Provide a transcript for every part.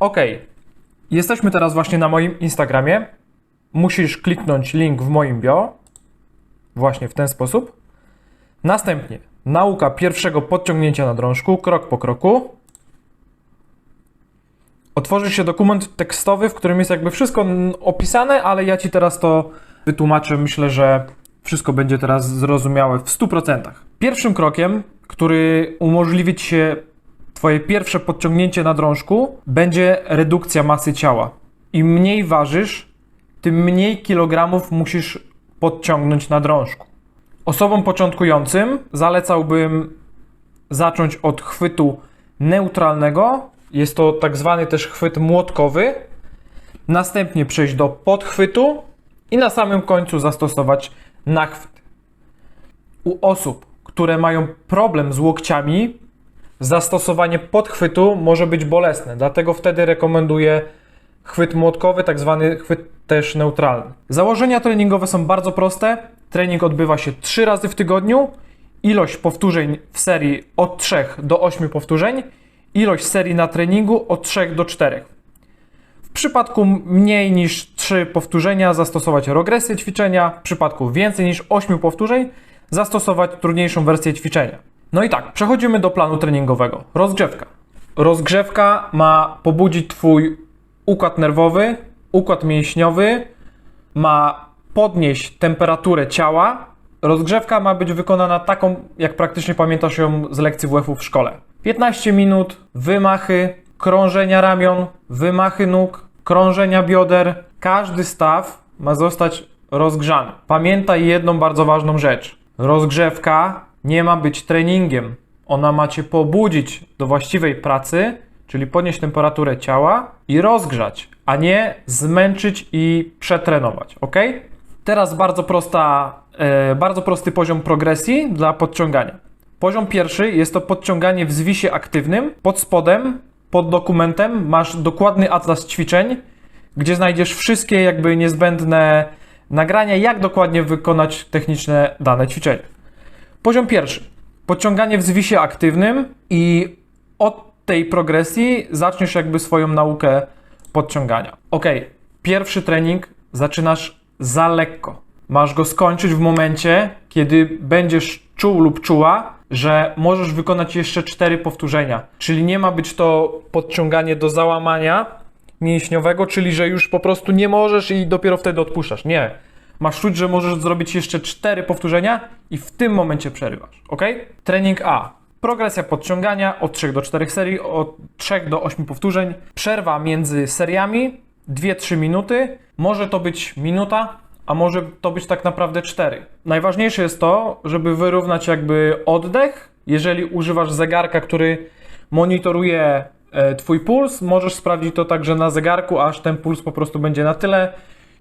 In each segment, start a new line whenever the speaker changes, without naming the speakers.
Ok, jesteśmy teraz właśnie na moim Instagramie. Musisz kliknąć link w moim bio, właśnie w ten sposób. Następnie nauka pierwszego podciągnięcia na drążku, krok po kroku. Otworzy się dokument tekstowy, w którym jest jakby wszystko opisane, ale ja Ci teraz to wytłumaczę. Myślę, że wszystko będzie teraz zrozumiałe w 100%. Pierwszym krokiem, który umożliwi Ci się Twoje pierwsze podciągnięcie na drążku, będzie redukcja masy ciała. Im mniej ważysz, tym mniej kilogramów musisz podciągnąć na drążku. Osobom początkującym zalecałbym zacząć od chwytu neutralnego. Jest to tak zwany też chwyt młotkowy. Następnie przejść do podchwytu i na samym końcu zastosować nachwyt. U osób, które mają problem z łokciami, zastosowanie podchwytu może być bolesne, dlatego wtedy rekomenduję chwyt młotkowy, tak zwany chwyt też neutralny. Założenia treningowe są bardzo proste. Trening odbywa się 3 razy w tygodniu. Ilość powtórzeń w serii od 3 do 8 powtórzeń. Ilość serii na treningu od 3 do 4. W przypadku mniej niż 3 powtórzenia zastosować regresję ćwiczenia, w przypadku więcej niż 8 powtórzeń zastosować trudniejszą wersję ćwiczenia. No i tak, przechodzimy do planu treningowego. Rozgrzewka. Rozgrzewka ma pobudzić Twój układ nerwowy, układ mięśniowy, ma podnieść temperaturę ciała. Rozgrzewka ma być wykonana taką, jak praktycznie pamiętasz ją z lekcji WF-u w szkole. 15 minut, wymachy, krążenia ramion, wymachy nóg, krążenia bioder. Każdy staw ma zostać rozgrzany. Pamiętaj jedną bardzo ważną rzecz. Rozgrzewka nie ma być treningiem. Ona ma cię pobudzić do właściwej pracy, czyli podnieść temperaturę ciała i rozgrzać, a nie zmęczyć i przetrenować, ok? Teraz bardzo, prosta, e, bardzo prosty poziom progresji dla podciągania. Poziom pierwszy jest to podciąganie w zwisie aktywnym. Pod spodem, pod dokumentem masz dokładny atlas ćwiczeń, gdzie znajdziesz wszystkie jakby niezbędne nagrania, jak dokładnie wykonać techniczne dane ćwiczenie. Poziom pierwszy. Podciąganie w zwisie aktywnym i od tej progresji zaczniesz jakby swoją naukę podciągania. Ok, pierwszy trening zaczynasz za lekko. Masz go skończyć w momencie, kiedy będziesz czuł lub czuła, że możesz wykonać jeszcze cztery powtórzenia. Czyli nie ma być to podciąganie do załamania mięśniowego, czyli że już po prostu nie możesz i dopiero wtedy odpuszczasz. Nie. Masz czuć, że możesz zrobić jeszcze cztery powtórzenia i w tym momencie przerywasz. ok? Trening A. Progresja podciągania od 3 do 4 serii, od 3 do 8 powtórzeń. Przerwa między seriami 2-3 minuty. Może to być minuta, a może to być tak naprawdę 4. Najważniejsze jest to, żeby wyrównać jakby oddech. Jeżeli używasz zegarka, który monitoruje e, Twój puls, możesz sprawdzić to także na zegarku, aż ten puls po prostu będzie na tyle,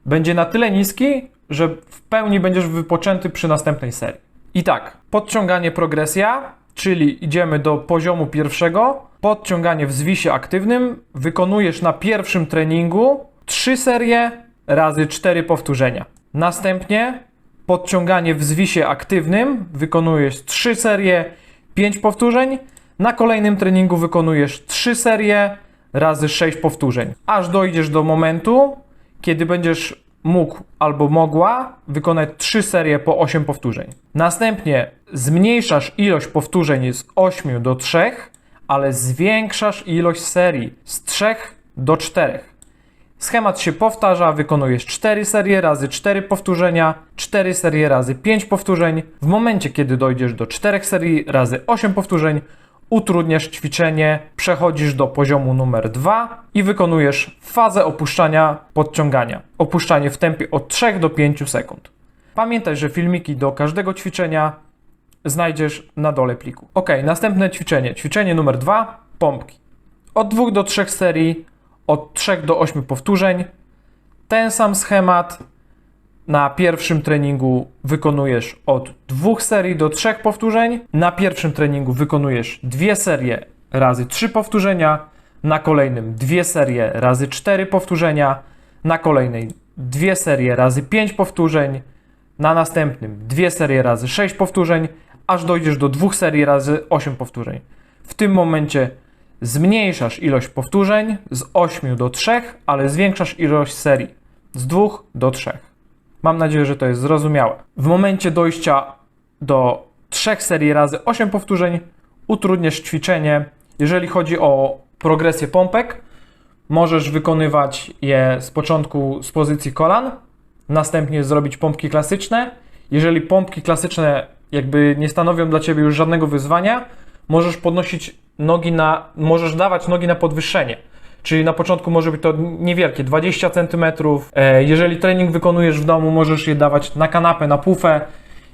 będzie na tyle niski, że w pełni będziesz wypoczęty przy następnej serii. I tak, podciąganie progresja, czyli idziemy do poziomu pierwszego. Podciąganie w zwisie aktywnym wykonujesz na pierwszym treningu 3 serie razy 4 powtórzenia. Następnie podciąganie w zwisie aktywnym wykonujesz 3 serie 5 powtórzeń. Na kolejnym treningu wykonujesz 3 serie razy 6 powtórzeń. Aż dojdziesz do momentu, kiedy będziesz mógł albo mogła wykonać 3 serie po 8 powtórzeń. Następnie zmniejszasz ilość powtórzeń z 8 do 3, ale zwiększasz ilość serii z 3 do 4. Schemat się powtarza, wykonujesz 4 serie razy 4 powtórzenia, 4 serie razy 5 powtórzeń. W momencie, kiedy dojdziesz do 4 serii razy 8 powtórzeń, utrudniasz ćwiczenie, przechodzisz do poziomu numer 2 i wykonujesz fazę opuszczania podciągania. Opuszczanie w tempie od 3 do 5 sekund. Pamiętaj, że filmiki do każdego ćwiczenia znajdziesz na dole pliku. Ok, następne ćwiczenie. Ćwiczenie numer 2, pompki. Od 2 do 3 serii, od 3 do 8 powtórzeń. Ten sam schemat, na pierwszym treningu wykonujesz od dwóch serii do trzech powtórzeń. Na pierwszym treningu wykonujesz dwie serie razy trzy powtórzenia. Na kolejnym dwie serie razy cztery powtórzenia. Na kolejnej dwie serie razy pięć powtórzeń. Na następnym dwie serie razy sześć powtórzeń, aż dojdziesz do dwóch serii razy osiem powtórzeń. W tym momencie zmniejszasz ilość powtórzeń z 8 do 3, ale zwiększasz ilość serii z 2 do 3. Mam nadzieję, że to jest zrozumiałe. W momencie dojścia do 3 serii razy 8 powtórzeń utrudniasz ćwiczenie. Jeżeli chodzi o progresję pompek, możesz wykonywać je z początku z pozycji kolan, następnie zrobić pompki klasyczne. Jeżeli pompki klasyczne jakby nie stanowią dla Ciebie już żadnego wyzwania, możesz podnosić nogi na, możesz dawać nogi na podwyższenie. Czyli na początku może być to niewielkie, 20 cm. E, Jeżeli trening wykonujesz w domu, możesz je dawać na kanapę, na pufę.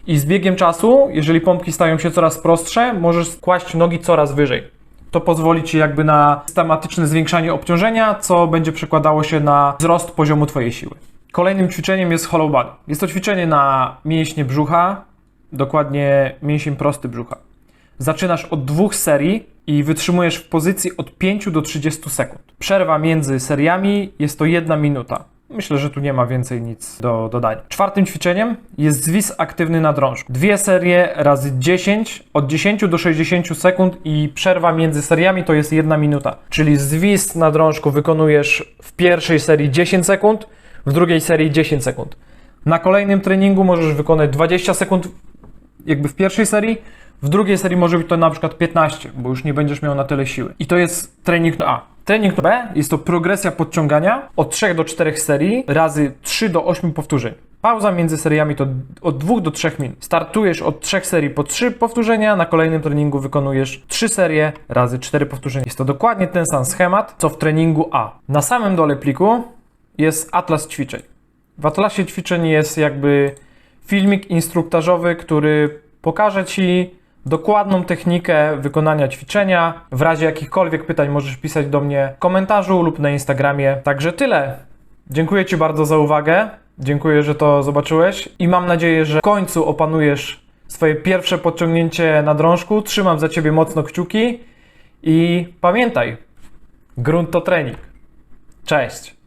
I z biegiem czasu, jeżeli pompki stają się coraz prostsze, możesz kłaść nogi coraz wyżej. To pozwoli Ci jakby na systematyczne zwiększanie obciążenia, co będzie przekładało się na wzrost poziomu Twojej siły. Kolejnym ćwiczeniem jest hollow body. Jest to ćwiczenie na mięśnie brzucha, dokładnie mięsień prosty brzucha. Zaczynasz od dwóch serii i wytrzymujesz w pozycji od 5 do 30 sekund. Przerwa między seriami jest to jedna minuta. Myślę, że tu nie ma więcej nic do dodania. Czwartym ćwiczeniem jest zwis aktywny na drążku. Dwie serie razy 10, od 10 do 60 sekund i przerwa między seriami to jest jedna minuta. Czyli zwis na drążku wykonujesz w pierwszej serii 10 sekund, w drugiej serii 10 sekund. Na kolejnym treningu możesz wykonać 20 sekund jakby w pierwszej serii, w drugiej serii może być to na przykład 15, bo już nie będziesz miał na tyle siły. I to jest trening A. Trening B jest to progresja podciągania od 3 do 4 serii razy 3 do 8 powtórzeń. Pauza między seriami to od 2 do 3 minut. Startujesz od 3 serii po 3 powtórzenia, na kolejnym treningu wykonujesz 3 serie razy 4 powtórzenia. Jest to dokładnie ten sam schemat, co w treningu A. Na samym dole pliku jest atlas ćwiczeń. W atlasie ćwiczeń jest jakby filmik instruktażowy, który pokaże Ci dokładną technikę wykonania ćwiczenia. W razie jakichkolwiek pytań możesz pisać do mnie w komentarzu lub na Instagramie. Także tyle. Dziękuję Ci bardzo za uwagę. Dziękuję, że to zobaczyłeś i mam nadzieję, że w końcu opanujesz swoje pierwsze podciągnięcie na drążku. Trzymam za Ciebie mocno kciuki i pamiętaj, grunt to trening. Cześć!